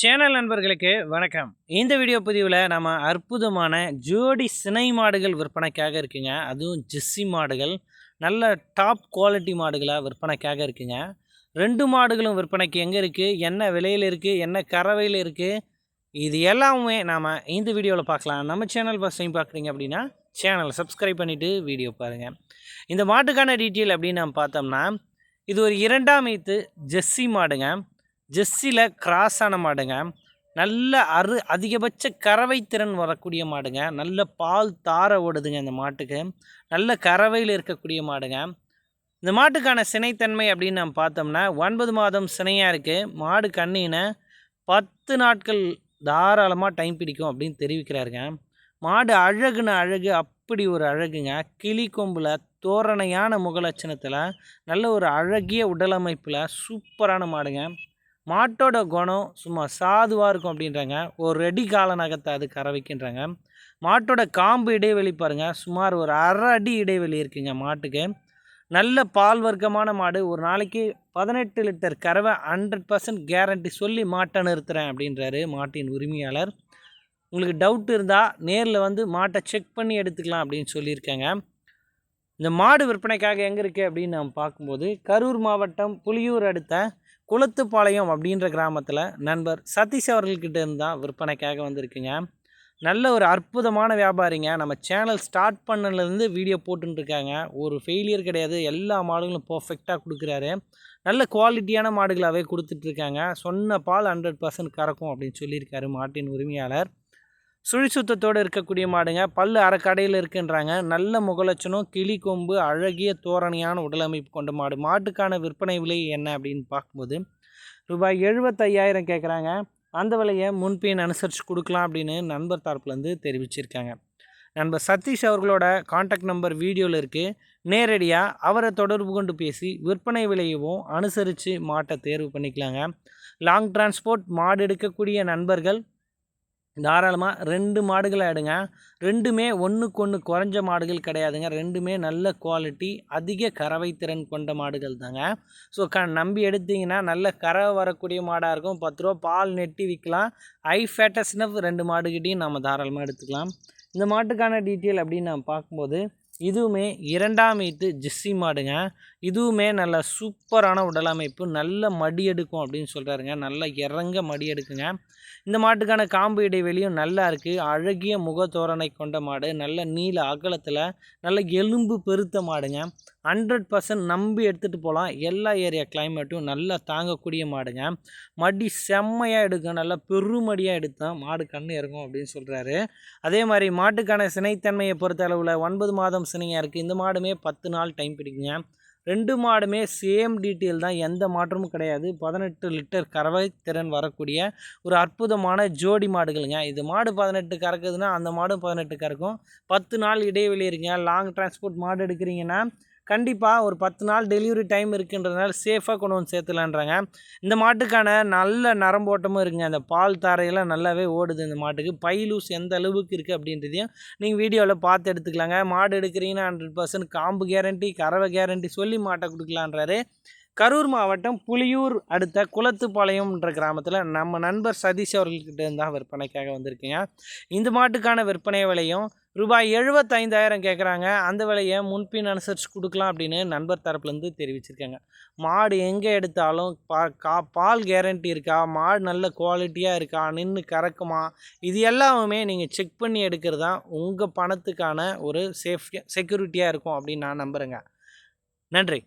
Channel நண்பர்களுக்கு வணக்கம். இந்த வீடியோ பதிவில் நம்ம அற்புதமான ஜோடி சினை மாடுகள் விற்பனைக்காக இருக்குங்க. அதுவும் ஜெஸ்ஸி மாடுகள் நல்ல டாப் குவாலிட்டி மாடுகளாக விற்பனைக்காக இருக்குங்க. ரெண்டு மாடுகளும் விற்பனைக்கு எங்கே இருக்குது என்ன விலையில் இருக்குது என்ன கறவையில் இருக்குது இது எல்லாமே நாம் இந்த வீடியோவில் பார்க்கலாம். நம்ம சேனல் ஃபஸ்ட் டைம் பார்க்குறீங்க அப்படின்னா சேனலை சப்ஸ்கிரைப் பண்ணிவிட்டு வீடியோ பாருங்கள் இந்த மாட்டுக்கான டீட்டெயில் அப்படின்னு நம்ம பார்த்தோம்னா இது ஒரு இரண்டாம் ஈத்து ஜெஸ்ஸி மாடுங்க. ஜெஸ்ஸியில் கிராஸான மாடுங்க. நல்ல அரு அதிகபட்ச கறவை திறன் வரக்கூடிய மாடுங்க. நல்ல பால் தார ஓடுதுங்க இந்த மாட்டுக்கு. நல்ல கறவையில் இருக்கக்கூடிய மாடுங்க. இந்த மாட்டுக்கான சினைத்தன்மை அப்படின்னு நம்ம பார்த்தோம்னா ஒன்பது மாதம் சினையாக இருக்குது மாடு கண்ணினை பத்து நாட்கள் தாராளமாக டைம் பிடிக்கும் அப்படின்னு தெரிவிக்கிறாருங்க. மாடு அழகுன அழகு அப்படி ஒரு அழகுங்க. கிளி கொம்பில் தோரணையான முகலட்சணத்தில் நல்ல ஒரு அழகிய உடலமைப்பில் சூப்பரான மாடுங்க. மாட்டோட குணம் சும்மா சாதுவாக இருக்கும் அப்படின்றாங்க. ஒரு ரெடி கால நகத்தை அது கறவைக்கின்றாங்க மாட்டோட காம்பு இடைவெளி பாருங்கள் சுமார் ஒரு அரை அடி இடைவெளி இருக்குங்க மாட்டுக்கு. நல்ல பால் வர்க்கமான மாடு. ஒரு நாளைக்கு பதினெட்டு லிட்டர் கறவை ஹண்ட்ரட் பர்சன்ட் கேரண்டி சொல்லி மாட்டை நிறுத்துகிறேன் அப்படின்றாரு மாட்டின் உரிமையாளர். உங்களுக்கு டவுட் இருந்தால் நேரில் வந்து மாட்டை செக் பண்ணி எடுத்துக்கலாம் அப்படின்னு சொல்லியிருக்காங்க. இந்த மாடு விற்பனைக்காக எங்கே இருக்குது அப்படின்னு நம்ம பார்க்கும்போது கரூர் மாவட்டம் புலியூர் அடுத்த குளத்துப்பாளையம் அப்படின்ற கிராமத்தில் நண்பர் சதீஷ் அவர்கள்கிட்ட இருந்து தான் விற்பனைக்காக வந்திருக்குங்க. நல்ல ஒரு அற்புதமான வியாபாரிங்க. நம்ம சேனல் ஸ்டார்ட் பண்ணலேருந்து வீடியோ போட்டுருக்காங்க ஒரு ஃபெயிலியர் கிடையாது. எல்லா மாடுகளும் பர்ஃபெக்டாக கொடுக்குறாரு. நல்ல குவாலிட்டியான மாடுகளாகவே கொடுத்துட்ருக்காங்க. சொன்ன பால் ஹண்ட்ரட் பர்சன்ட் கறக்கும் அப்படின்னு சொல்லியிருக்காரு மாட்டின் உரிமையாளர். சுழி சுத்தத்தோடு இருக்கக்கூடிய மாடுங்க. பல் அரைக்கடையில் இருக்குன்றாங்க. நல்ல முகலட்சணம் கிளி கொம்பு அழகிய தோரணையான உடலமைப்பு கொண்ட மாடு. மாட்டுக்கான விற்பனை விலை என்ன அப்படின்னு பார்க்கும்போது ரூபாய் எழுபத்தையாயிரம் கேட்குறாங்க. அந்த விலையை முன்பின் அனுசரித்து கொடுக்கலாம் அப்படின்னு நண்பர் தரப்புலேருந்து தெரிவிச்சிருக்காங்க. நண்பர் சதீஷ் அவர்களோட காண்டாக்ட் நம்பர் வீடியோவில் இருக்குது நேரடியாக அவரை தொடர்பு கொண்டு பேசி விற்பனை விலையவும் அனுசரித்து மாட்டை தேர்வு பண்ணிக்கலாங்க. லாங் டிரான்ஸ்போர்ட் மாடு எடுக்கக்கூடிய நண்பர்கள் தாராளமாக ரெண்டு மாடுகளை எடுங்க. ரெண்டுமே ஒன்றுக்கு ஒன்று குறைஞ்ச மாடுகள் கிடையாதுங்க. ரெண்டுமே நல்ல குவாலிட்டி அதிக கறவை திறன் கொண்ட மாடுகள் தாங்க. ஸோ க நம்பி எடுத்திங்கன்னா நல்ல கறவை வரக்கூடிய மாடாக இருக்கும். பத்து ரூபா பால் நெட்டி விற்கலாம் ஐ ஃபேட்டஸ்னப் ரெண்டு மாடுகிட்டையும் நம்ம தாராளமாக எடுத்துக்கலாம். இந்த மாட்டுக்கான டீட்டெயில் அப்படின்னு நம்ம பார்க்கும்போது இதுவுமே இரண்டாம் வீட்டு ஜெஸ்ஸி மாடுங்க. இதுவுமே நல்ல சூப்பரான உடலமைப்பு நல்ல மடி எடுக்கும் அப்படின்னு சொல்கிறாருங்க நல்லா இறங்க மடி எடுக்குங்க. இந்த மாட்டுக்கான காம்பு இடைவெளியும் நல்லா இருக்குது அழகிய முகத்தோரணை கொண்ட மாடு நல்ல நீல அகலத்தில் நல்ல எலும்பு பெருத்த மாடுங்க. ஹண்ட்ரட் பர்சன்ட் நம்பி எடுத்துகிட்டு போகலாம். எல்லா ஏரியா கிளைமேட்டும் நல்லா தாங்கக்கூடிய மாடுங்க. மடி செம்மையாக எடுக்கும் நல்லா பெருமடியாக எடுத்தோம் மாடு கண்ணு இறங்கும் அப்படின்னு சொல்கிறாரு அதே மாதிரி மாட்டுக்கான சினைத்தன்மையை பொறுத்த அளவில் ஒன்பது மாதம் சினையாக இருக்குது இந்த மாடுமே பத்து நாள் டைம் பிடிக்குங்க. ரெண்டு மாடுமே சேம் டீட்டெயில் தான். எந்த மாற்றமும் கிடையாது. பதினெட்டு லிட்டர் கறவை திறன் வரக்கூடிய ஒரு அற்புதமான ஜோடி மாடுகளுங்க. இது மாடு பதினெட்டு கறக்குதுன்னா அந்த மாடும் பதினெட்டு கறக்கும். பத்து நாள் இடைவெளி இருக்குங்க. லாங் டிரான்ஸ்போர்ட் மாடு எடுக்கிறீங்கன்னா கண்டிப்பாக ஒரு பத்து நாள் டெலிவரி டைம் இருக்குன்றதுனால சேஃபாக கொண்டு வந்து சேர்த்துலான்றாங்க இந்த மாட்டுக்கான நல்ல நரம்போட்டமும் இருக்குங்க. அந்த பால் தாரையெல்லாம் நல்லாவே ஓடுது இந்த மாட்டுக்கு. பை லூஸ் எந்த அளவுக்கு இருக்குது அப்படின்றதையும் நீங்கள் வீடியோவில் பார்த்து எடுத்துக்கலாங்க. மாடு எடுக்கிறீங்கன்னா ஹண்ட்ரட் பர்சன்ட் காம்பு கேரண்டி கறவை கேரண்டி சொல்லி மாட்டை கொடுக்கலான்றாரு. கரூர் மாவட்டம் புலியூர் அடுத்த குளத்துப்பாளையம்ன்ற கிராமத்தில் நம்ம நண்பர் சதீஷ் அவர்கள்கிட்ட இருந்தால் விற்பனைக்காக வந்திருக்கீங்க. இந்த மாட்டுக்கான விற்பனை விலையும் ரூபாய் எழுபத்தைந்தாயிரம் கேட்குறாங்க அந்த விலையை முன்பின் அனுசரித்து கொடுக்கலாம் அப்படின்னு நண்பர் தரப்புலேருந்து தெரிவிச்சிருக்காங்க. மாடு எங்கே எடுத்தாலும் பா கா பால் கேரண்டி இருக்கா? மாடு நல்ல குவாலிட்டியாக இருக்கா? நின்று கறக்குமா? இது எல்லாமே நீங்கள் செக் பண்ணி எடுக்கிறது தான் உங்கள் பணத்துக்கான ஒரு சேஃப் செக்யூரிட்டியாக இருக்கும் அப்படின்னு நான் நம்புகிறேங்க நன்றி.